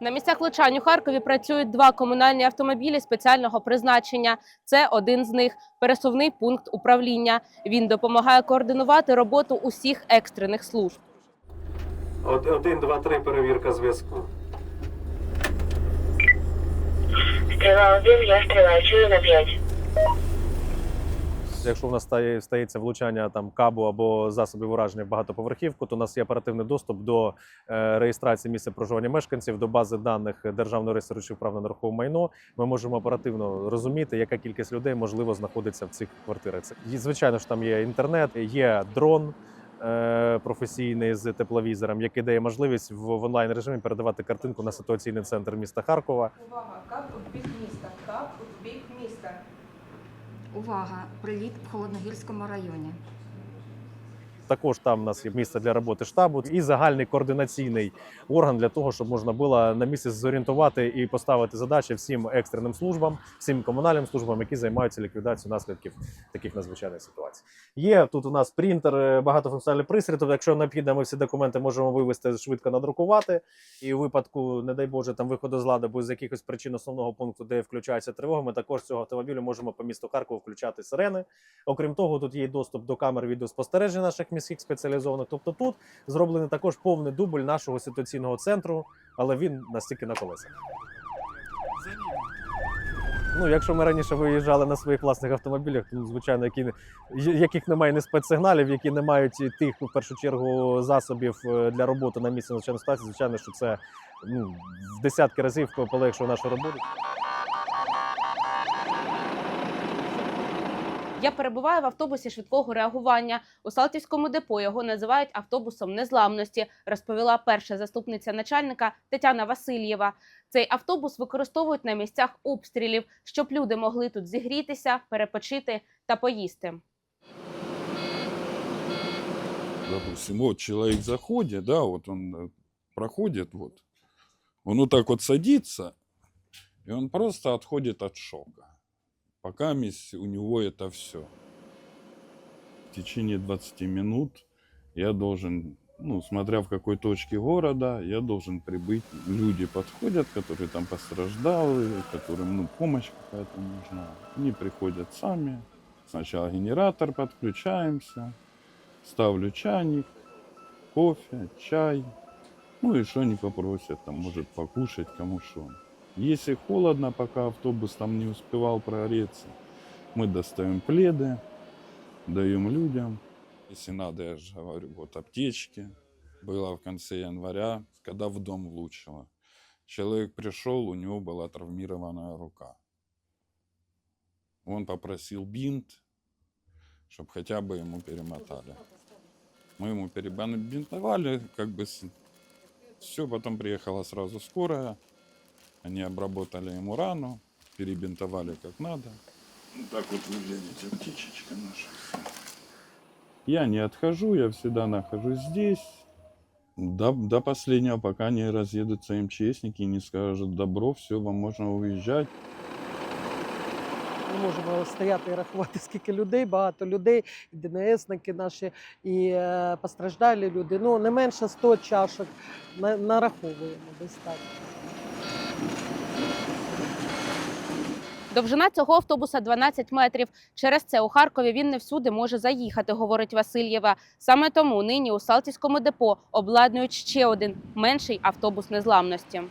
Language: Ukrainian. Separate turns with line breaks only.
На місцях влучань у Харкові працюють два комунальні автомобілі спеціального призначення. Це один з них пересувний пункт управління. Він допомагає координувати роботу усіх екстрених служб.
Од- Один, два, три, перевірка зв'язку.
Стріла один, я стріла, чую на 5.
Якщо в нас стає, стається влучання там кабу або засобів ураження в багатоповерхівку, то у нас є оперативний доступ до е, реєстрації місця проживання мешканців, до бази даних державного реєстру прав на нерухоме майно. Ми можемо оперативно розуміти, яка кількість людей можливо знаходиться в цих квартирах. І, звичайно ж там є інтернет, є дрон. е, Професійний з тепловізором, який дає можливість в в онлайн режимі передавати картинку на ситуаційний центр міста Харкова.
Увага, кап бік міста, кап у бік міста.
Увага! Приліт в Холодногірському районі.
Також там у нас є місце для роботи штабу і загальний координаційний орган для того, щоб можна було на місці зорієнтувати і поставити задачі всім екстреним службам, всім комунальним службам, які займаються ліквідацією наслідків таких надзвичайних ситуацій. Є тут у нас принтер, е, багатофункціональний пристрій. Тобто, якщо необхідно, ми всі документи можемо вивести швидко надрукувати. І у випадку, не дай Боже, там виходу з ладу, бо з якихось причин основного пункту, де включається тривога, ми також цього автомобілю можемо по місту Харкову включати сирени. Окрім того, тут є доступ до камер відеоспостереження наших міських спеціалізованих. Тобто тут зроблений також повний дубль нашого ситуаційного центру, але він настільки на колесах. Ну, якщо ми раніше виїжджали на своїх власних автомобілях, то ну, звичайно, які не- яких немає ні спецсигналів, які не мають тих в першу чергу засобів е, для роботи на місці надзвичайної ситуації, звичайно, що це ну, в десятки разів полегшує нашу роботу.
Я перебуваю в автобусі швидкого реагування. У Салтівському депо його називають автобусом незламності, розповіла перша заступниця начальника Тетяна Васильєва. Цей автобус використовують на місцях обстрілів, щоб люди могли тут зігрітися, перепочити та поїсти.
допустим, вот человек заходит, да, вот он проходит, вот, он так вот садится, и он просто отходит от шока. Пока у него это все. В течение 20 минут я должен, ну, смотря в какой точке города, я должен прибыть. Люди подходят, которые там постраждали, которым, ну, помощь какая-то нужна. Они приходят сами. Сначала генератор подключаемся, ставлю чайник, кофе, чай. Ну и что они попросят, там, может, покушать, кому что. Если холодно, пока автобус там не успевал прогреться, мы достаем пледы, даем людям. Если надо, я же говорю, вот аптечки. Было в конце января, когда в дом влучило. Человек пришел, у него была травмированная рука. Он попросил бинт, чтобы хотя бы ему перемотали. Мы ему перебинтовали, как бы все, потом приехала сразу скорая, они обработали ему рану, перебинтовали как надо. Вот так вот выглядит аптечечка наша. Я не отхожу, я всегда нахожусь здесь. До, до последнего, пока не разъедутся МЧСники и не скажут, добро, все, вам можно уезжать.
Не можемо стояти і рахувати, скільки людей, багато людей, і ДНСники наші, і е, постраждалі люди. Ну, не менше 100 чашок на- нараховуємо десь так.
Довжина цього автобуса 12 метрів. Через це у Харкові він не всюди може заїхати, говорить Васильєва. Саме тому нині у Салтівському депо обладнують ще один менший автобус незламності.